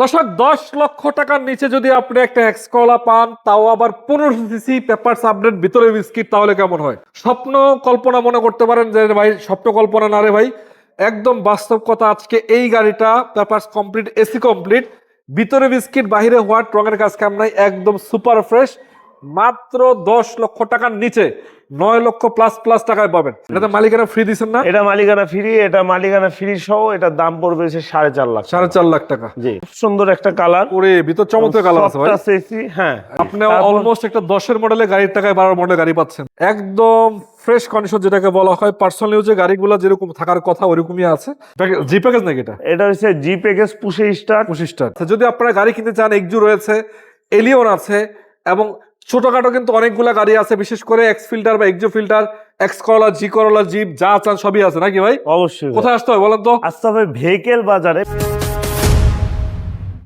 দর্শক দশ লক্ষ টাকার নিচে যদি আপনি একটা এক্সকলা পান, তাও আবার পনেরো সিসি পেপার আপডেট ভিতরে বিস্কিট, তাহলে কেমন হয়? স্বপ্ন কল্পনা মনে করতে পারেন যে ভাই, স্বপ্ন কল্পনা না রে ভাই। একদম বাস্তব কথা আজকে এই গাড়িটা পেপার কমপ্লিট এসি কমপ্লিট ভিতরে বিস্কিট, বাহিরে হোয়াট রঙের কাজ কাম নাই একদম সুপার ফ্রেশ মাত্র দশ লক্ষ টাকার নিচে নয় লক্ষ প্লাস প্লাস টাকায় পাবেন। এটাতে মালিকানা ফ্রি দিচ্ছেন না? এটা মালিকানা ফ্রি এটা মালিকানা ফ্রি সহ এটা দাম পড়বে সাড়ে চার লাখ সাড়ে চার লাখ টাকা। জি। সুন্দর একটা কালার ওরে ভিতর চমৎকার কালার আছে ভাই। হ্যাঁ। আপনি অলমোস্ট একটা দশের মডেলের গাড়ির টাকায় বারো মডেলের গাড়ি পাচ্ছেন। একদম ফ্রেশ কন্ডিশন যেটাকে বলা হয় পার্সোনাল ইউজে গাড়িগুলো যেরকম থাকার কথা ওরকমই আছে। জি প্যাকেজ নাকি এটা? এটা হচ্ছে জি প্যাকেজ পুষে স্টার পঁচিশটা যদি আপনারা গাড়ি কিনতে চান এক্সু রয়েছে এলিয়ন আছে এবং ছোটখাটো কিন্তু অনেকগুলা গাড়ি আছে বিশেষ করে এক্স ফিল্টার বা Axio Fielder X Corolla G Corolla zip যা চান সবই আছে নাকি ভাই? অবশ্যই। কোথায় আসতে হবে বলেন তো? আসতে হবে ভেহিকেল বাজারে।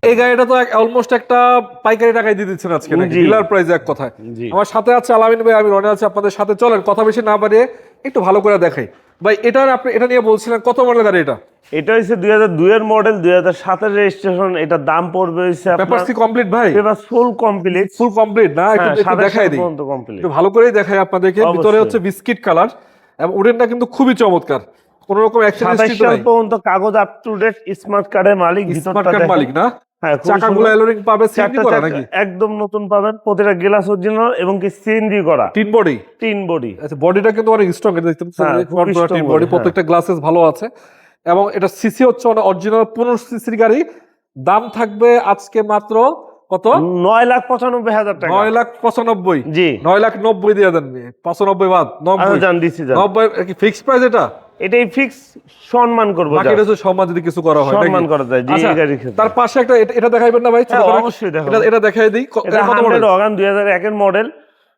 এই গাড়িটা তো অলমোস্ট একটা পাইকারি টাকায় দিয়ে দিচ্ছেন আজকে নাকি। ডিলার প্রাইস এক কথায়। আমার সাথে আছে আলামিন ভাই আমি রনে আছি আপনাদের সাথে। চলেন কথা বেশি না বাড়িয়ে একটু ভালো করে দেখাই। ভাই এটা আপনি এটা নিয়ে বলছিলেন কত মডেল গাড়ি এটা? এটা হচ্ছে দুই হাজার দুইয়ের মডেল দুই হাজার সাতের রেজিস্ট্রেশন এটার দাম পড়বে হচ্ছে পেপার সি কমপ্লিট ভাই? Paper full complete full complete না একটু একটু দেখাই দিই। কমপ্লিট একটু ভালো করেই দেখাই আপনাদেরকে ভিতরে হচ্ছে বিস্কিট কালার এবং উডেনটা কিন্তু খুবই চমৎকার। কোন রকম অ্যাক্সিডেন্ট পর্যন্ত কাগজ আপ টু ডেট স্মার্ট কার্ডের মালিক স্মার্ট ভিতরটা কার্ড মালিক না? হ্যাঁ চাকাগুলো সুন্দর। পাবে সিএনজি করা নাকি? একদম নতুন পাবেন প্রতিটা গ্লাস অরিজিনাল এবং কি সিএনজি করা। তিন বডি তিন বডি আচ্ছা বডিটা কিন্তু অনেক স্ট্রং এটা দেখতে খুবই strong পাচ্ছেন বডি। প্রত্যেকটা গ্লাসেস ভালো আছে। এবং এটা সিসি হচ্ছে অরিজিনাল পনেরো সিসির গাড়ি। দাম থাকবে আজকে মাত্র কত? নয় লাখ পঁচানব্বই হাজার টাকা। নয় লাখ পঁচানব্বই। জি। নয় লাখ নব্বই দিয়ে দেন। পঁচানব্বই বাদ আচ্ছা নব্বই দিচ্ছি নব্বই কি ফিক্স প্রাইস এটা? এটাই ফিক্স সম্মান করব বাকি just। হচ্ছে সম্মান যদি কিছু করা হয় সম্মান করা যায় জি আচ্ছা, গাড়ির ক্ষেত্রে তার পাশে একটা এটা- দেখাইবেন না ভাই হ্যাঁ, অবশ্যই। এটা এটা দেখাই দিই এটা মডেল অগান দুই হাজার একের মডেল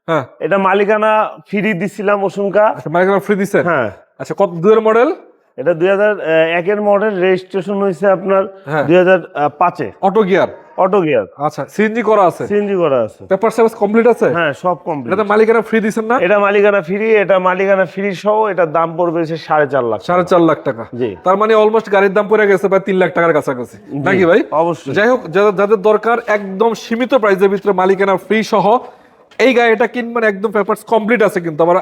হ্যাঁ। এটা মালিকানা ফ্রি দিছিলাম ওসুনকা। মালিকানা ফ্রি দিছেন? হ্যাঁ। আচ্ছা কত দুয়ের মডেল এটা দুই হাজার একের মডেল রেজিস্ট্রেশন হয়েছে আপনার হ্যাঁ। দুই হাজার পাঁচে। অটো গিয়ার অটো গিয়ার আচ্ছা সিএনজি করা আছে? সিএনজি করা আছে। পেপার সার্ভিস কমপ্লিট আছে? হ্যাঁ সব কমপ্লিট এটাতে মালিকানা ফ্রি দিছেন না? এটা মালিকানা ফ্রি এটা মালিকানা ফ্রি সহ এটার দাম পড়বে হচ্ছে সাড়ে চার লাখ সাড়ে চার লাখ টাকা। জি। তার মানে অলমোস্ট গাড়ির দাম পড়ে গেছে প্রায় তিন লাখ টাকার কাছাকাছি। নাকি ভাই? অবশ্যই। যাই হোক যাদের দরকার একদম সীমিত প্রাইসের ভিতরে মালিকানা ফ্রি সহ এই গাড়িটা কিনবেন একদম পেপারস কমপ্লিট আছে কিন্তু। আবার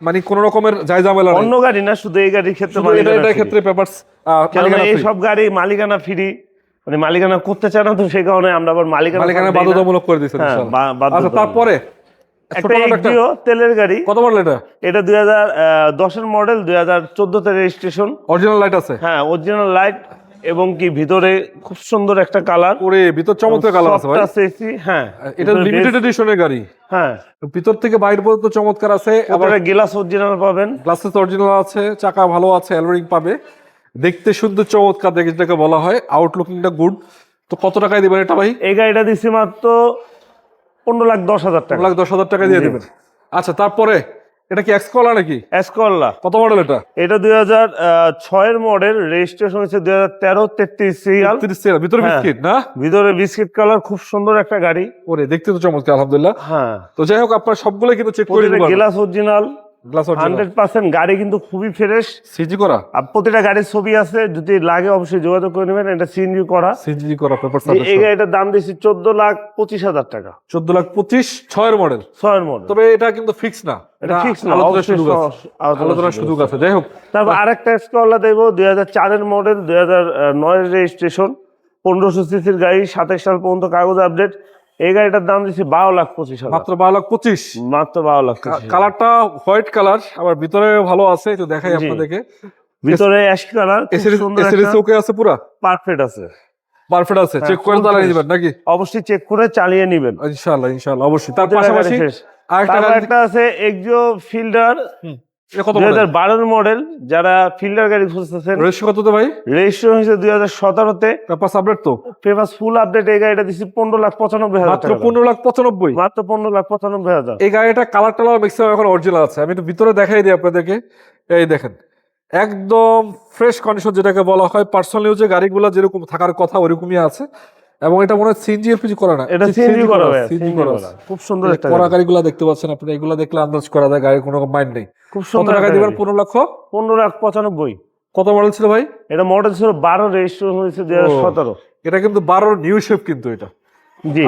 মানে কোন রকমের যাই ঝামেলা অন্য গাড়ি না শুধু এই গাড়ির ক্ষেত্রে এটা এটার ক্ষেত্রে পেপারস এই সব গাড়ি মালিকানা ফ্রি মানে মালিকানা করতে চায় না তো সেই কারণে আমরা আবার মালিকানা মালিকানা বাধ্যতামূলক করে দিয়েছেন হ্যাঁ। আচ্ছা তারপরে একটা একটা- এক্সিও তেলের গাড়ি। কত মডেল এটা? এটা দুই হাজার দশের মডেল দুই হাজার চোদ্দতে রেজিস্ট্রেশন। অরিজিনাল লাইট আছে? হ্যাঁ অরিজিনাল লাইট এবং কি ভিতরে খুব সুন্দর একটা কালার। ওরে ভিতর চমৎকার কালার আছে ভাই। এসি হ্যাঁ। এটা লিমিটেড এডিশনের গাড়ি। হ্যাঁ। ভিতর থেকে বাইরে পর্যন্ত চমৎকার আছে। আবার গ্লাস অরিজিনাল পাবেন। গ্লাসেস অরিজিনাল আছে চাকা ভালো আছে অ্যালোরিং পাবে। দেখতে সুন্দর চমৎকার দেখে যেটাকে বলা হয়। আউটলুকিংটা গুড তো কত টাকায় দিবেন এটা ভাই? এই গাড়িটা দিচ্ছি মাত্র পনেরো লাখ দশ হাজার টাকা। লাখ দশ হাজার টাকা দিয়ে। দিবেন। আচ্ছা তারপরে এটা কি এক্সকলা নাকি? এক্সকলা কত মডেল এটা? এটা দুই হাজার ছয়ের মডেল রেজিস্ট্রেশন হচ্ছে দুই হাজার তেরো তেত্রিশ সিরিয়াল তিরিশ সিরিয়াল ভিতরে হ্যাঁ। বিস্কিট না? ভিতরে বিস্কিট কালার খুব সুন্দর একটা গাড়ি। ওরে দেখতে তো চমৎকার আলহামদুলিল্লাহ। হ্যাঁ। তো যাই হোক আপনার সবগুলো কিন্তু চেক করে glass original glass hundred percent গাড়ি কিন্তু খুবই ফ্রেশ সিজি করা? আর প্রতিটা গাড়ির ছবি আছে যদি লাগে অবশ্যই যোগাযোগ করে নেবেন এটা সিএনজি করা। সিজি করা পেপার এই- এই গাড়িটার দাম দিচ্ছি চোদ্দ লাখ পঁচিশ হাজার টাকা। চোদ্দ লাখ পঁচিশ ছয়ের মডেল ছয়ের মডেল তবে এটা কিন্তু ফিক্স না। এটা fix না, আলোচনার সুযোগ আছে। সুযোগ যাই হোক। তারপর আরেকটা স্কলা দেবো দুই হাজার চারের মডেল দুই হাজার নয়ের রেজিস্ট্রেশন পনেরোশো সিসির গাড়ি সাতাশ সাল পর্যন্ত কাগজ আপডেট এই গাড়িটার দাম দিচ্ছি বারো লাখ পঁচিশ মাত্র বারো লাখ পঁচিশ। মাত্র বারো লাখ কালারটা হোয়াইট কালার আবার ভিতরে ভালো আছে একটু দেখাই। আপনাদেরকে। ভিতরে অ্যাশ কালার সুন্দর ওকে আছে পুরা? পারফেক্ট আছে। পারফেক্ট আছে হ্যাঁ, চেক করে full চালিয়ে। দিবেন নাকি? অবশ্যই চেক করে চালিয়ে নেবেন। ইনশাআল্লাহ ইনশাআল্লাহ অবশ্যই। তার পাশাপাশি আরেকটা একটা আছে এক্সিও ফিল্ডার দুই হাজার বারোর মডেল যারা ফিল্ডার গাড়ি খুঁজতেছেন। রেজিস্ট্রি কত ভাই? রেজিস্ট্রেশন হয়েছে দুই হাজার সতেরোতে। পেপার আপডেট তো। ফেমাস ফুল আপডেট এই গাড়িটা দিচ্ছি পনেরো লাখ পঁচানব্বই হাজার মাত্র পনেরো লাখ পঁচানব্বই? মাত্র পনেরো লাখ পঁচানব্বই হাজার। এই গাড়িটা কালার টালার ম্যাক্সিমাম এখন অরিজিনাল আছে। আমি একটু ভিতরে দেখাই দিই আপনাদেরকে। এই দেখেন একদম ফ্রেশ কন্ডিশন যেটাকে বলা হয় পার্সোনাল ইউজে গাড়িগুলো যেরকম থাকার কথা ওরকমই আছে। এবং এটা মনে হয় সিএনজি এলপিজি করা না। এটা সিএনজি করা সিএনজি করা। খুব সুন্দর একটা করা গাড়ি। গাড়িগুলো দেখতে পাচ্ছেন আপনি এগুলো দেখলে আন্দাজ করা যায় গাড়ির কোনো মাইন্ড নেই। খুব সুন্দর টাকা দিবেন। পনেরো লক্ষ? পনেরো লাখ পঁচানব্বই। কত মডেল ছিল ভাই? এটা মডেল ছিল বারো রেজিস্ট্রেশন হয়েছে দুই হাজার সতেরো। এটা কিন্তু বারোর নিউ শেপ কিন্তু এটা।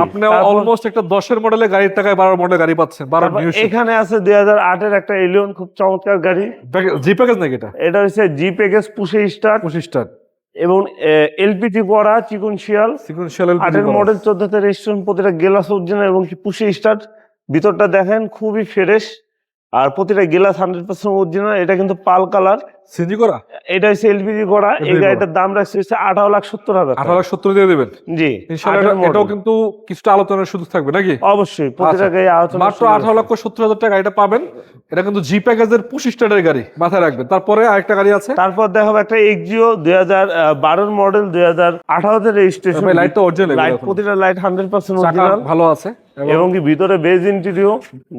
আপনি অলমোস্ট একটা দশের মডেলের গাড়ির টাকায় বারো মডেল গাড়ি পাচ্ছেন বারো নিউ শেপ এখানে আছে দুই হাজার আটের একটা এলিয়ন খুব চমৎকার গাড়ি। জি প্যাকেজ নাকি এটা? এটা হচ্ছে জি প্যাকেজ পুষে স্টার্ট পঁচিশটার এবং এলপিজি করা চিকুনশিয়াল শিয়াল সিকুয়েন্সিয়াল আটের মডেল চোদ্দতে রেজিস্ট্রেশন প্রতিটা গেলাস অরিজিনাল এবং কি পুষে স্টার্ট ভিতরটা দেখেন খুবই ফ্রেশ আর প্রতিটা গেলাস হান্ড্রেড পার্সেন্ট অরিজিনাল এটা কিন্তু পাল কালার। সিনজি করা? এটা হচ্ছে এলপিজি করা। এই গাড়িটার দাম রাখছে হচ্ছে আঠারো লাখ সত্তর হাজার। আঠারো লাখ সত্তর দিয়ে দেবেন? জি। এটাও কিন্তু কিছুটা আলোচনার সুযোগ থাকবে নাকি? অবশ্যই প্রতিটা আচ্ছা। গাড়ি আলোচনা মাত্র আঠারো লক্ষ সত্তর হাজার টাকা এটা পাবেন। এটা কিন্তু জি প্যাকেজের পঁচিশ টাকার গাড়ি মাথায় রাখবেন। তারপরে আরেকটা গাড়ি আছে। তারপর দেখাবো একটা এক্সিও দুই হাজার বারোর মডেল দুই হাজার আঠারোতে রেজিস্ট্রেশন ভাই, লাইটটা original লাইট প্রতিটা লাইট হান্ড্রেড পার্সেন্ট অরিজিনাল ভালো আছে। এবং কি ভিতরে বেজ ইন্টেরিও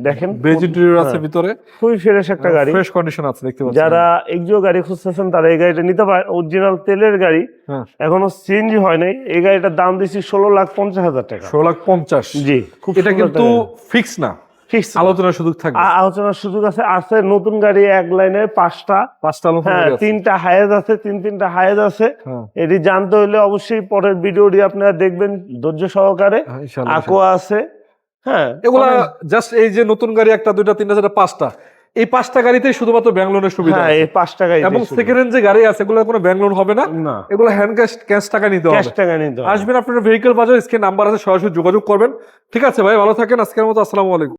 দেখেন বেজ ইন্টেরিয়র আছে হ্যাঁ। ভিতরে। খুবই ফ্রেশ একটা গাড়ি। ফ্রেশ কন্ডিশন আছে দেখতে পাচ্ছেন। যারা এক্সিও গাড়ি খুঁজতেছেন তারা এই গাড়িটা নিতে পারে। অরিজিনাল তেলের গাড়ি। হ্যাঁ। এখনও সিএনজি হয় নাই। এই গাড়িটার দাম দিচ্ছি ষোলো লাখ পঞ্চাশ হাজার টাকা। ষোলো লাখ পঞ্চাশ। জি। খুব এটা কিন্তু ফিক্স না। ফিক্স আলোচনার সুযোগ থাকবে। আলোচনার সুযোগ আছে। আছে নতুন গাড়ি এক লাইনে পাঁচটা। পাঁচটা হ্যাঁ তিনটা হায়েজ আছে তিন তিনটা হায়েজ আছে। হ্যাঁ। এটি জানতে হলে অবশ্যই পরের ভিডিওটি আপনারা দেখবেন ধৈর্য সহকারে। হ্যাঁ, আকোয়া আছে। হ্যাঁ এগুলা জাস্ট এই যে নতুন গাড়ি একটা দুইটা তিনটা চারটা পাঁচটা। এই পাঁচটা গাড়িতেই শুধুমাত্র ব্যাংক লোনের সুবিধা হ্যাঁ। এই পাঁচটা গাড়ি এবং সেকেন্ড হ্যান্ড যে গাড়ি আছে এগুলো কোনো ব্যাংক লোন হবে না। না। এগুলো হ্যান্ড ক্যাশ ক্যাশ টাকা নিতে ক্যাশ হবে। টাকা নিতে হবে। আসবেন আপনার ভেহিকেল বাজার স্ক্রিন নাম্বার আছে সরাসরি যোগাযোগ করবেন। ঠিক আছে ভাই ভালো থাকেন আজকের মতো আসসালামু আলাইকুম।